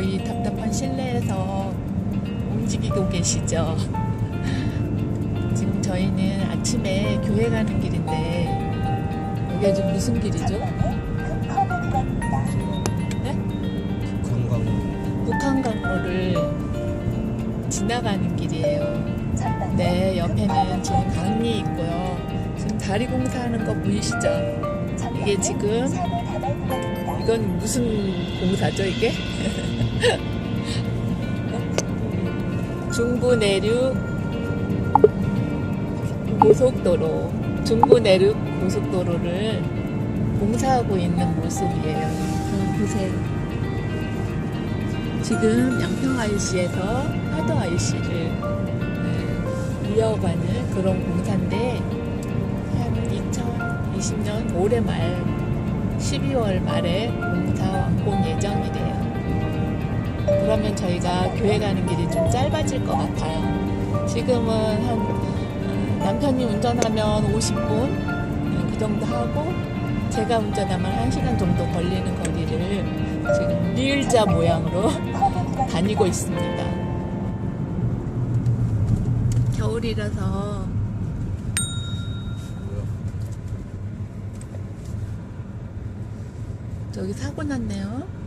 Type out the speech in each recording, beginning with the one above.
거의 답답한 실내에서 움직이고 계시죠. 지금 저희는 아침에 교회 가는 길인데 여기가 지금 무슨 길이죠? 네? 관광 북한강로를 지나가는 길이에요. 네, 옆에는 지금 강이 있고요. 지금 다리 공사하는 거 보이시죠? 이게 지금 이건 무슨 공사죠, 이게? 중부 내륙 고속도로, 중부 내륙 고속도로를 공사하고 있는 모습이에요. 어, 보세요. 지금 양평 IC에서 하도 IC를 네, 이어가는 그런 공사인데 한 2020년 올해 말 12월 말에 공사 완공 예정이래요. 그러면 저희가 교회 가는 길이 좀 짧아질 것 같아요. 지금은 한 어, 남편이 운전하면 50분 그 정도 하고 제가 운전하면 1시간 정도 걸리는 거리를 지금 리을자 모양으로 다니고 있습니다. 겨울이라서 저기 사고 났네요.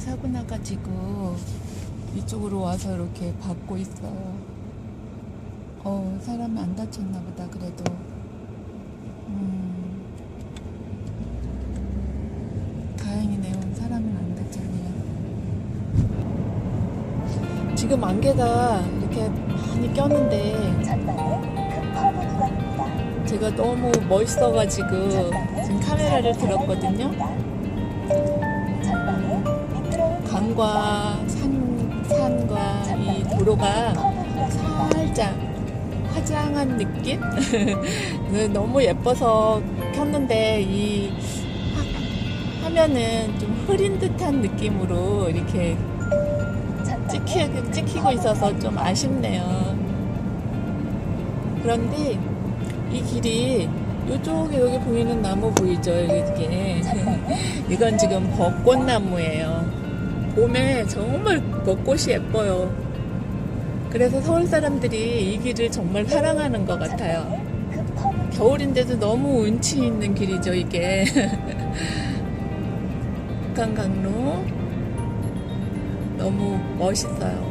사고 나가지고 이쪽으로 와서 이렇게 밟고 있어요. 어, 사람이 안 다쳤나 보다, 그래도. 음, 다행이네요. 사람은 안 다쳤네요. 지금 안개가 이렇게 많이 꼈는데 제가 너무 멋있어가지고 지금 카메라를 들었거든요. 강과 산, 산과 이 도로가 살짝 화장한 느낌? 네, 너무 예뻐서 켰는데 이 화- 화면은 좀 흐린 듯한 느낌으로 이렇게 찍히, 찍히고 있어서 좀 아쉽네요. 그런데 이 길이 이쪽에 여기 보이는 나무 보이죠? 이게 이건 지금 벚꽃나무예요. 봄에 정말 벚꽃이 예뻐요. 그래서 서울 사람들이 이 길을 정말 사랑하는 것 같아요. 겨울인데도 너무 운치 있는 길이죠, 이게. 북한강로 너무 멋있어요.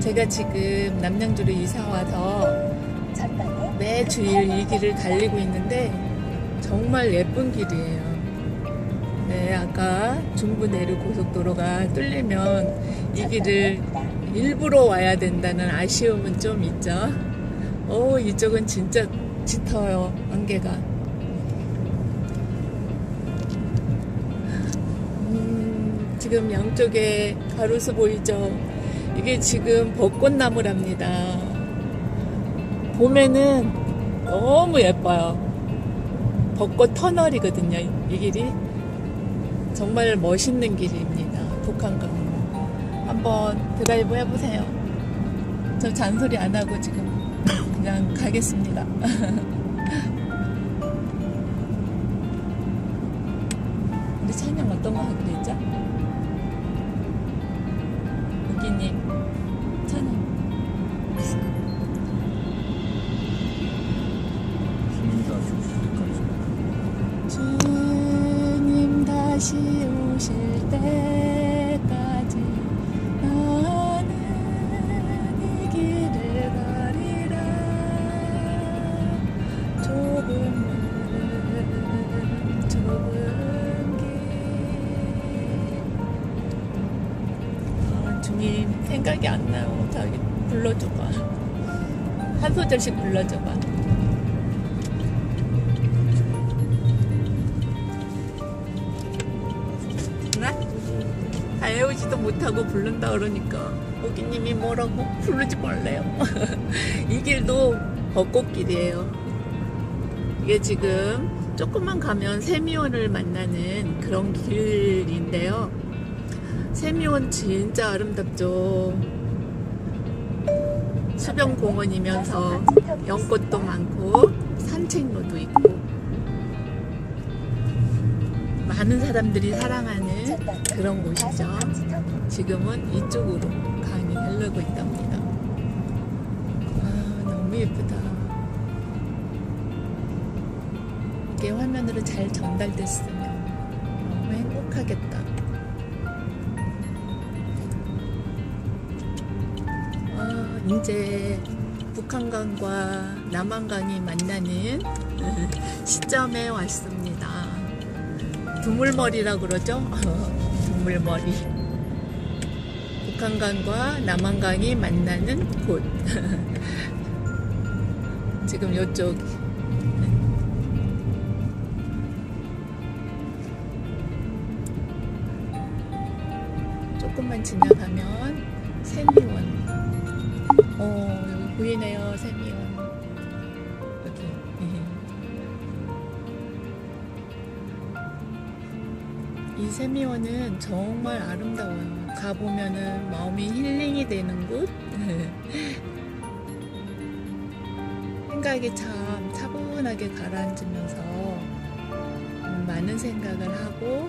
제가 지금 남양주로 이사 와서 매 주일 이 길을 달리고 있는데 정말 예쁜 길이에요. 네, 아까 중부 내륙 고속도로가 뚫리면 이 길을 일부러 와야 된다는 아쉬움은 좀 있죠. 오, 이쪽은 진짜 짙어요, 안개가. 음, 지금 양쪽에 가로수 보이죠? 이게 지금 벚꽃나무랍니다. 봄에는 너무 예뻐요. 벚꽃 터널이거든요, 이 길이. 정말 멋있는 길입니다. 북한강로. 한번 드라이브 해보세요. 저 잔소리 안 하고 지금 그냥 가겠습니다. 우리 찬양 어떤 거 하기로 했죠? 우기님 다시 오실 때까지 나는 이 길을 가리라. 좁은 문 좁은 길. 아, 주님 생각이 안 나요. 저기 불러줘봐. 한 소절씩 불러줘봐 다 외우지도 못하고 부른다 그러니까 오기님이 뭐라고 부르지 말래요. 이 길도 벚꽃길이에요. 이게 지금 조금만 가면 세미원을 만나는 그런 길인데요. 세미원 진짜 아름답죠. 수변공원이면서 연꽃도 많고 산책로도 있고 많은 사람들이 사랑하는 그런 곳이죠. 지금은 이쪽으로 강이 흐르고 있답니다. 아, 너무 예쁘다. 이게 화면으로 잘 전달됐으면 너무 행복하겠다. 아, 이제 북한강과 남한강이 만나는 시점에 왔습니다. 두물머리라 그러죠? 두물머리. 북한강과 남한강이 만나는 곳. 지금 이쪽. 조금만 지나가면 세미원. 어, 여기 보이네요, 세미원. 이 세미원은 정말 아름다워요. 가보면은 마음이 힐링이 되는 곳. 생각이 참 차분하게 가라앉으면서 음, 많은 생각을 하고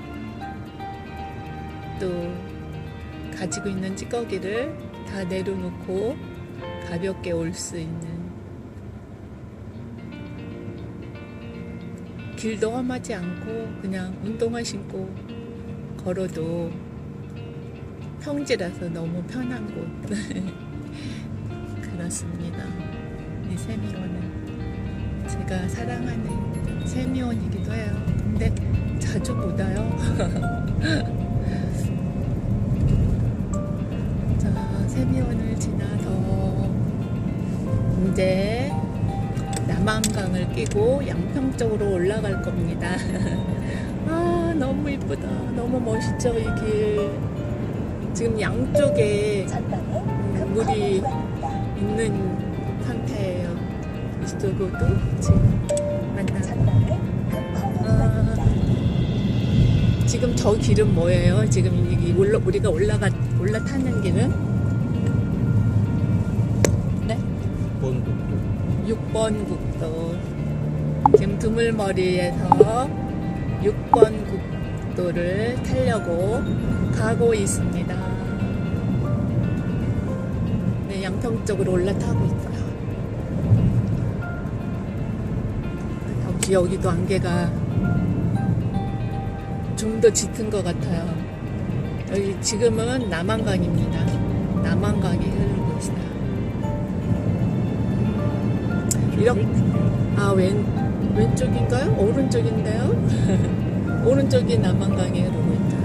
또 가지고 있는 찌꺼기를 다 내려놓고 가볍게 올 수 있는 길도 험하지 않고 그냥 운동화 신고 걸어도 평지라서 너무 편한 곳. 그렇습니다. 이 세미원은 제가 사랑하는 세미원이기도 해요. 근데 자주 못 와요. 자 세미원을 지나서 이제 남한강을 끼고 양평 쪽으로 올라갈 겁니다. 아 너무 이쁘다. 너무 멋있죠 이 길. 지금 양쪽에 음, 물이 있는 상태예요. 이쪽으로도 지금 만나. 아, 지금 저 길은 뭐예요? 지금 이 올라, 우리가 올라가 올라타는 길은 6번 국도 지금 두물머리에서 6번 국도를 타려고 가고 있습니다. 네, 양평 쪽으로 올라타고 있어요. 역시 여기도 안개가 좀 더 짙은 것 같아요. 여기 지금은 남한강입니다. 남한강이 흐르고 있어요. 이렇게 아, 왼, 왼쪽인가요? 오른쪽인데요? 오른쪽이 남한강에 흐르고 있다.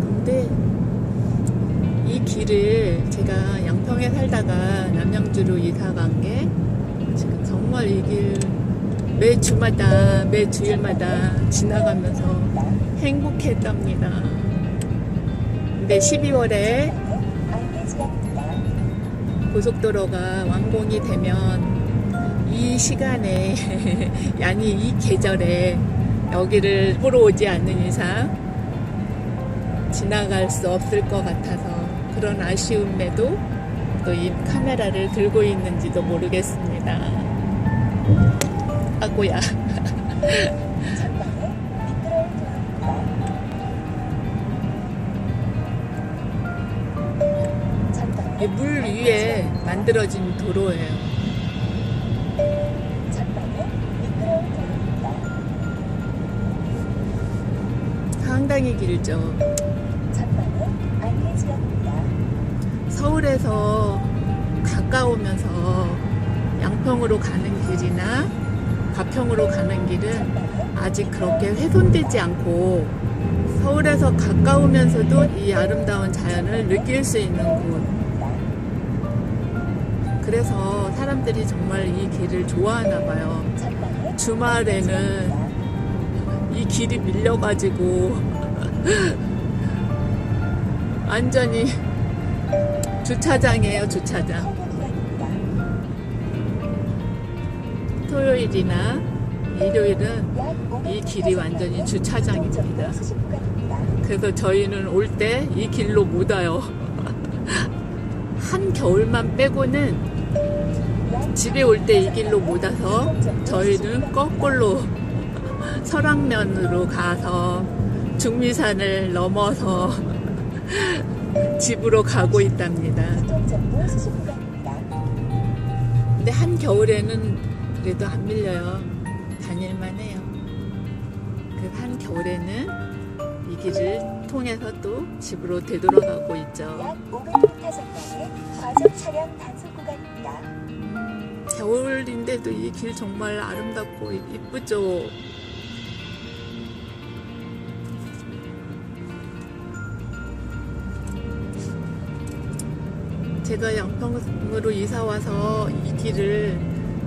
근데 이 길을 제가 양평에 살다가 남양주로 이사 간 게 지금 정말 이 길 매 주마다, 매 주일마다 지나가면서 행복했답니다. 근데 12월에 고속도로가 완공이 되면 이 시간에 아니 이 계절에 여기를 보러 오지 않는 이상 지나갈 수 없을 것 같아서 그런 아쉬움에도 또 이 카메라를 들고 있는지도 모르겠습니다. 아고야. 물 위에 만들어진 도로예요. 상당히 길죠. 서울에서 가까우면서 양평으로 가는 길이나 가평으로 가는 길은 아직 그렇게 훼손되지 않고 서울에서 가까우면서도 이 아름다운 자연을 느낄 수 있는 곳. 그래서 사람들이 정말 이 길을 좋아하나 봐요. 주말에는 이 길이 밀려가지고 완전히 주차장이에요, 주차장. 토요일이나 일요일은 이 길이 완전히 주차장입니다. 그래서 저희는 올 때 이 길로 못 와요. 한 겨울만 빼고는 집에 올 때 이 길로 못 와서 저희는 거꾸로 설악면으로 가서 중미산을 넘어서 집으로 가고 있답니다. 근데 한 겨울에는 그래도 안 밀려요. 다닐만 해요. 그 한 겨울에는 이 길을 통해서 또 집으로 되돌아가고 있죠. 겨울인데도 이 길 정말 아름답고 이쁘죠. 제가 양평으로 이사 와서 이 길을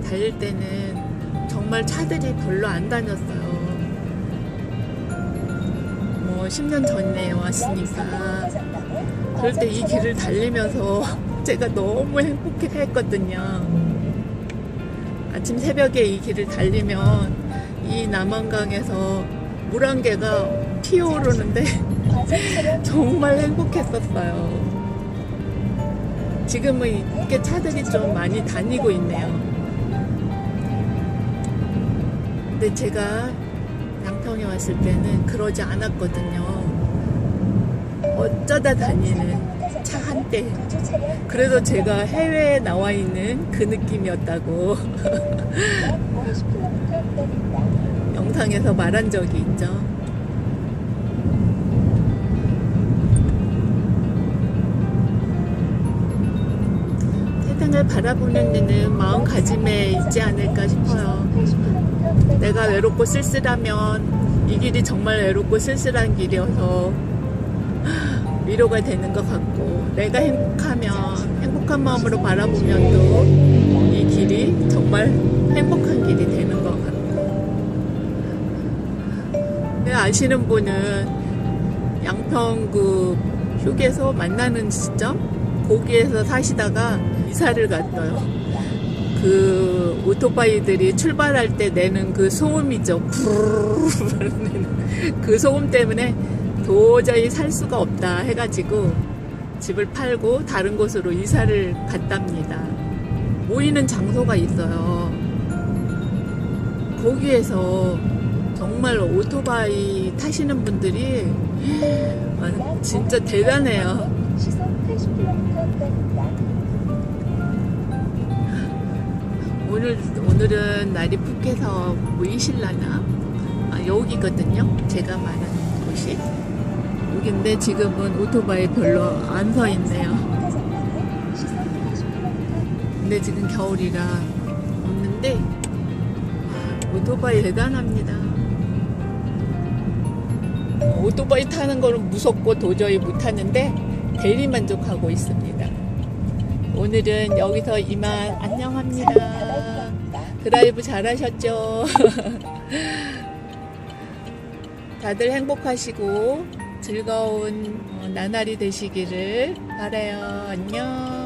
달릴 때는 정말 차들이 별로 안 다녔어요. 뭐 10년 전에 왔으니까. 그럴 때 이 길을 달리면서 제가 너무 행복해 했거든요. 아침 새벽에 이 길을 달리면 이 남한강에서 물안개가 피어오르는데 정말 행복했었어요. 지금은 이렇게 차들이 좀 많이 다니고 있네요. 근데 제가 양평에 왔을 때는 그러지 않았거든요. 어쩌다 다니는 차 한 대. 그래서 제가 해외에 나와 있는 그 느낌이었다고 영상에서 말한 적이 있죠. 세상을 바라보는 데는 마음가짐에 있지 않을까 싶어요. 내가 외롭고 쓸쓸하면 이 길이 정말 외롭고 쓸쓸한 길이어서 위로가 되는 것 같고 내가 행복하면 행복한 마음으로 바라보면 또 이 길이 정말 행복한 길이 되는 것 같고 네, 아시는 분은 양평 그 휴게소 만나는 시점 거기에서 사시다가 이사를 갔어요. 그 오토바이들이 출발할 때 내는 그 소음이죠. 그 소음 때문에 도저히 살 수가 없다 해가지고 집을 팔고 다른 곳으로 이사를 갔답니다. 모이는 장소가 있어요. 거기에서 정말 오토바이 타시는 분들이 아, 진짜 대단해요. 시속 80km 구간입니다. 오늘 오늘은 날이 푹해서 보이실라나? 아, 여기거든요. 제가 말하는 곳이 여기인데 지금은 오토바이 별로 안 서 있네요. 시속 80km 근데 지금 겨울이라 없는데 와, 오토바이 대단합니다. 오토바이 타는 거는 무섭고 도저히 못 타는데 대리 만족하고 있습니다. 오늘은 여기서 이만 안녕합니다. 드라이브 잘하셨죠? 다들 행복하시고 즐거운 어, 나날이 되시기를 바라요. 안녕.